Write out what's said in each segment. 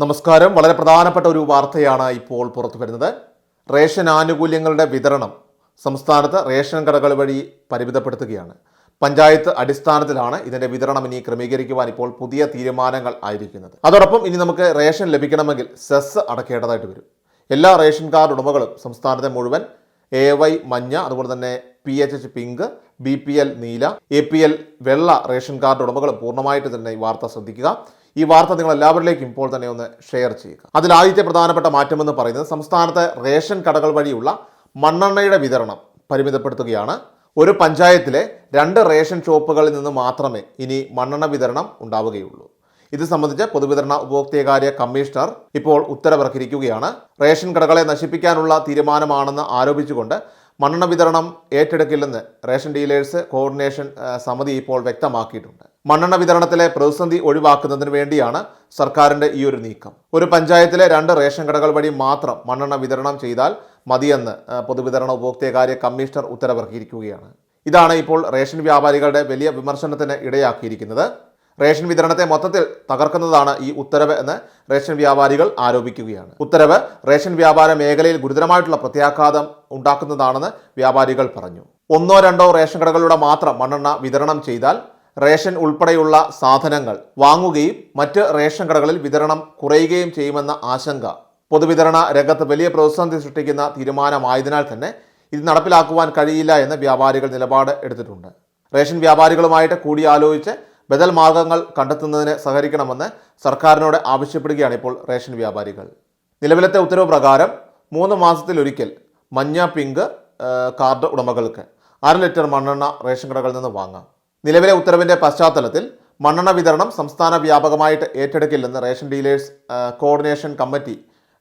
നമസ്കാരം. വളരെ പ്രധാനപ്പെട്ട ഒരു വാർത്തയാണ് ഇപ്പോൾ പുറത്തു വരുന്നത്. റേഷൻ ആനുകൂല്യങ്ങളുടെ വിതരണം സംസ്ഥാനത്ത് റേഷൻ കടകൾ വഴി പരിമിതപ്പെടുത്തുകയാണ്. പഞ്ചായത്ത് അടിസ്ഥാനത്തിലാണ് ഇതിന്റെ വിതരണം ഇനി ക്രമീകരിക്കുവാൻ ഇപ്പോൾ പുതിയ തീരുമാനങ്ങൾ ആയിരിക്കുന്നത്. അതോടൊപ്പം ഇനി നമുക്ക് റേഷൻ ലഭിക്കണമെങ്കിൽ സെസ് അടക്കേണ്ടതായിട്ട് വരും. എല്ലാ റേഷൻ കാർഡ് ഉടമകളും സംസ്ഥാനത്തെ മുഴുവൻ എ വൈ മഞ്ഞ അതുപോലെ തന്നെ P H H pink B P L നീല എ പി എൽ വെള്ള റേഷൻ കാർഡ് ഉടമകളും പൂർണമായിട്ട് തന്നെ ഈ വാർത്ത ശ്രദ്ധിക്കുക. ഈ വാർത്ത നിങ്ങൾ എല്ലാവരിലേക്കും ഇപ്പോൾ തന്നെ ഒന്ന് ഷെയർ ചെയ്യുക. അതിൽ ആദ്യത്തെ പ്രധാനപ്പെട്ട മാറ്റമെന്ന് പറയുന്നത് സംസ്ഥാനത്തെ റേഷൻ കടകൾ വഴിയുള്ള മണ്ണെണ്ണയുടെ വിതരണം പരിമിതപ്പെടുത്തുകയാണ്. ഒരു പഞ്ചായത്തിലെ രണ്ട് റേഷൻ ഷോപ്പുകളിൽ നിന്ന് മാത്രമേ ഇനി മണ്ണെണ്ണ വിതരണം ഉണ്ടാവുകയുള്ളൂ. ഇത് സംബന്ധിച്ച് പൊതുവിതരണ ഉപഭോക്തൃകാര്യ കമ്മീഷണർ ഇപ്പോൾ ഉത്തരവിറക്കിയിരിക്കുകയാണ്. റേഷൻ കടകളെ നശിപ്പിക്കാനുള്ള തീരുമാനമാണെന്ന് ആരോപിച്ചുകൊണ്ട് മണ്ണെണ്ണ വിതരണം ഏറ്റെടുക്കില്ലെന്ന് റേഷൻ ഡീലേഴ്സ് കോർഡിനേഷൻ സമിതി ഇപ്പോൾ വ്യക്തമാക്കിയിട്ടുണ്ട്. മണ്ണെണ്ണ വിതരണത്തിലെ പ്രതിസന്ധി ഒഴിവാക്കുന്നതിന് വേണ്ടിയാണ് സർക്കാരിന്റെ ഈ ഒരു നീക്കം. ഒരു പഞ്ചായത്തിലെ രണ്ട് റേഷൻ കടകൾ വഴി മാത്രം മണ്ണെണ്ണ വിതരണം ചെയ്താൽ മതിയെന്ന് പൊതുവിതരണ ഉപഭോക്തൃകാര്യ കമ്മീഷണർ ഉത്തരവിറക്കിയിരിക്കുകയാണ്. ഇതാണ് ഇപ്പോൾ റേഷൻ വ്യാപാരികളുടെ വലിയ വിമർശനത്തിന് ഇടയാക്കിയിരിക്കുന്നത്. റേഷൻ വിതരണത്തെ മൊത്തത്തിൽ തകർക്കുന്നതാണ് ഈ ഉത്തരവ് എന്ന് റേഷൻ വ്യാപാരികൾ ആരോപിക്കുകയാണ്. ഉത്തരവ് റേഷൻ വ്യാപാര മേഖലയിൽ ഗുരുതരമായിട്ടുള്ള പ്രത്യാഘാതം ഉണ്ടാക്കുന്നതാണെന്ന് വ്യാപാരികൾ പറഞ്ഞു. ഒന്നോ രണ്ടോ റേഷൻ കടകളിലൂടെ മാത്രം മണ്ണെണ്ണ വിതരണം ചെയ്താൽ റേഷൻ ഉൾപ്പെടെയുള്ള സാധനങ്ങൾ വാങ്ങുകയും മറ്റ് റേഷൻ കടകളിൽ വിതരണം കുറയുകയും ചെയ്യുമെന്ന ആശങ്ക. പൊതുവിതരണ രംഗത്ത് വലിയ പ്രതിസന്ധി സൃഷ്ടിക്കുന്ന തീരുമാനമായതിനാൽ തന്നെ ഇത് നടപ്പിലാക്കുവാൻ കഴിയില്ല എന്ന് വ്യാപാരികൾ നിലപാട് എടുത്തിട്ടുണ്ട്. റേഷൻ വ്യാപാരികളുമായിട്ട് കൂടിയാലോചിച്ച് ബദൽ മാർഗങ്ങൾ കണ്ടെത്തുന്നതിന് സഹകരിക്കണമെന്ന് സർക്കാരിനോട് ആവശ്യപ്പെടുകയാണ് ഇപ്പോൾ റേഷൻ വ്യാപാരികൾ. നിലവിലത്തെ ഉത്തരവ് പ്രകാരം മൂന്ന് മാസത്തിലൊരിക്കൽ മഞ്ഞ പിങ്ക് കാർഡ് ഉടമകൾക്ക് അര ലിറ്റർ മണ്ണെണ്ണ റേഷൻ കടകളിൽ നിന്ന് വാങ്ങാം. നിലവിലെ ഉത്തരവിന്റെ പശ്ചാത്തലത്തിൽ മണ്ണെണ്ണ വിതരണം സംസ്ഥാന വ്യാപകമായിട്ട് ഏറ്റെടുക്കില്ലെന്ന് റേഷൻ ഡീലേഴ്സ് കോർഡിനേഷൻ കമ്മിറ്റി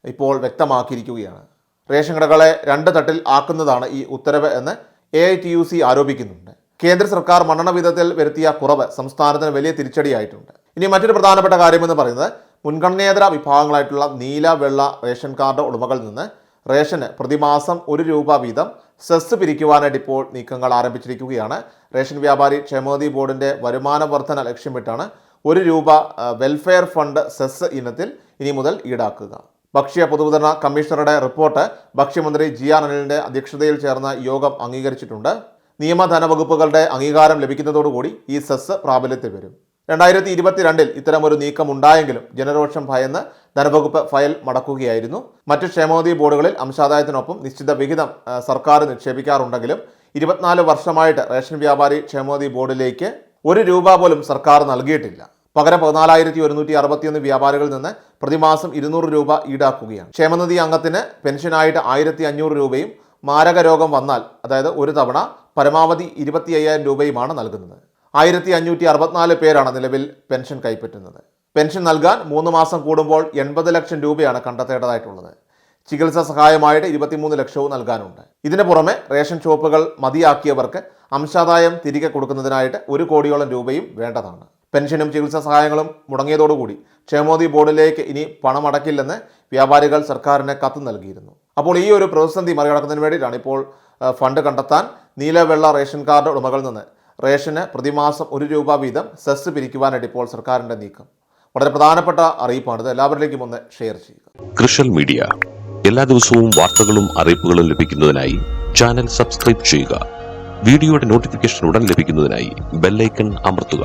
ഇപ്പോൾ വ്യക്തമാക്കിയിരിക്കുകയാണ്. റേഷൻ കടകളെ രണ്ട് തട്ടിൽ ആക്കുന്നതാണ് ഈ ഉത്തരവ് എന്ന് A I T U C ആരോപിക്കുന്നുണ്ട്. കേന്ദ്ര സർക്കാർ മണ്ണെണ്ണ വിധത്തിൽ വരുത്തിയ കുറവ് സംസ്ഥാനത്തിന് വലിയ തിരിച്ചടിയായിട്ടുണ്ട്. ഇനി മറ്റൊരു പ്രധാനപ്പെട്ട കാര്യമെന്ന് പറയുന്നത് മുൻഗണനേതര വിഭാഗങ്ങളായിട്ടുള്ള നീല വെള്ള റേഷൻ കാർഡ് ഉടമകളിൽ നിന്ന് റേഷന് പ്രതിമാസം ഒരു രൂപ വീതം സെസ് പിരിക്കുവാനായിട്ട് ഇപ്പോൾ നീക്കങ്ങൾ ആരംഭിച്ചിരിക്കുകയാണ്. റേഷൻ വ്യാപാരി ക്ഷേമനിധി ബോർഡിന്റെ വരുമാന വർധന ലക്ഷ്യമിട്ടാണ് ഒരു രൂപ വെൽഫെയർ ഫണ്ട് സെസ് ഇനത്തിൽ ഇനി മുതൽ ഈടാക്കുക. ഭക്ഷ്യ പൊതുവിതരണ കമ്മീഷണറുടെ റിപ്പോർട്ട് ഭക്ഷ്യമന്ത്രി ജി ആർ അനിലിന്റെ അധ്യക്ഷതയിൽ ചേർന്ന യോഗം അംഗീകരിച്ചിട്ടുണ്ട്. നിയമധന വകുപ്പുകളുടെ അംഗീകാരം ലഭിക്കുന്നതോടുകൂടി ഈ സെസ് പ്രാബല്യത്തിൽ വരും. രണ്ടായിരത്തി ഇരുപത്തിരണ്ടിൽ ഇത്തരമൊരു നീക്കം ഉണ്ടായെങ്കിലും ജനരോഷം ഭയന്ന് ധനവകുപ്പ് ഫയൽ മടക്കുകയായിരുന്നു. മറ്റ് ക്ഷേമനിധി ബോർഡുകളിൽ അംശാദായത്തിനൊപ്പം നിശ്ചിത വിഹിതം സർക്കാർ നിക്ഷേപിക്കാറുണ്ടെങ്കിലും ഇരുപത്തിനാല് വർഷമായിട്ട് റേഷൻ വ്യാപാരി ക്ഷേമനിധി ബോർഡിലേക്ക് ഒരു രൂപ പോലും സർക്കാർ നൽകിയിട്ടില്ല. പകരം പതിനാലായിരത്തി ഒരുന്നൂറ്റി അറുപത്തിയൊന്ന് വ്യാപാരികളിൽ നിന്ന് പ്രതിമാസം ഇരുന്നൂറ് രൂപ ഈടാക്കുകയാണ്. ക്ഷേമനിധി അംഗത്തിന് പെൻഷനായിട്ട് ആയിരത്തി അഞ്ഞൂറ് രൂപയും മാരക രോഗം വന്നാൽ അതായത് ഒരു തവണ പരമാവധി ഇരുപത്തി അയ്യായിരം രൂപയുമാണ് നൽകുന്നത്. ആയിരത്തി അഞ്ഞൂറ്റി അറുപത്തിനാല് പേരാണ് നിലവിൽ പെൻഷൻ കൈപ്പറ്റുന്നത്. പെൻഷൻ നൽകാൻ മൂന്ന് മാസം കൂടുമ്പോൾ എൺപത് ലക്ഷം രൂപയാണ് കണ്ടെത്തേണ്ടതായിട്ടുള്ളത്. ചികിത്സാ സഹായമായിട്ട് ഇരുപത്തിമൂന്ന് ലക്ഷവും നൽകാനുണ്ട്. ഇതിന് പുറമെ റേഷൻ ഷോപ്പുകൾ മതിയാക്കിയവർക്ക് അംശാദായം തിരികെ കൊടുക്കുന്നതിനായിട്ട് ഒരു കോടിയോളം രൂപയും വേണ്ടതാണ്. പെൻഷനും ചികിത്സാ സഹായങ്ങളും മുടങ്ങിയതോടുകൂടി ക്ഷേമോദി ബോർഡിലേക്ക് ഇനി പണം പണമടക്കില്ലെന്ന് വ്യാപാരികൾ സർക്കാരിന് കത്ത് നൽകിയിരുന്നു. അപ്പോൾ ഈ ഒരു പ്രതിസന്ധി മറികടക്കുന്നതിന് വേണ്ടിയിട്ടാണ് ഇപ്പോൾ ഫണ്ട് കണ്ടെത്താൻ നീലവെള്ള റേഷൻ കാർഡ് ഉടമകളിൽ നിന്ന് റേഷന് പ്രതിമാസം ഒരു രൂപ വീതം സെസ് പിരിക്കുവാനായിട്ട് ഇപ്പോൾ സർക്കാരിന്റെ നീക്കം. വളരെ പ്രധാനപ്പെട്ട അറിയിപ്പാണിത്. എല്ലാവരിലേക്കും ഒന്ന് ഷെയർ ചെയ്യുക. കൃഷൽ മീഡിയ. എല്ലാ ദിവസവും വാർത്തകളും അറിയിപ്പുകളും ലഭിക്കുന്നതിനായി ചാനൽ സബ്സ്ക്രൈബ് ചെയ്യുക. വീഡിയോയുടെ നോട്ടിഫിക്കേഷൻ ഉടൻ ലഭിക്കുന്നതിനായി ബെല്ലൈക്കൺ അമർത്തുക.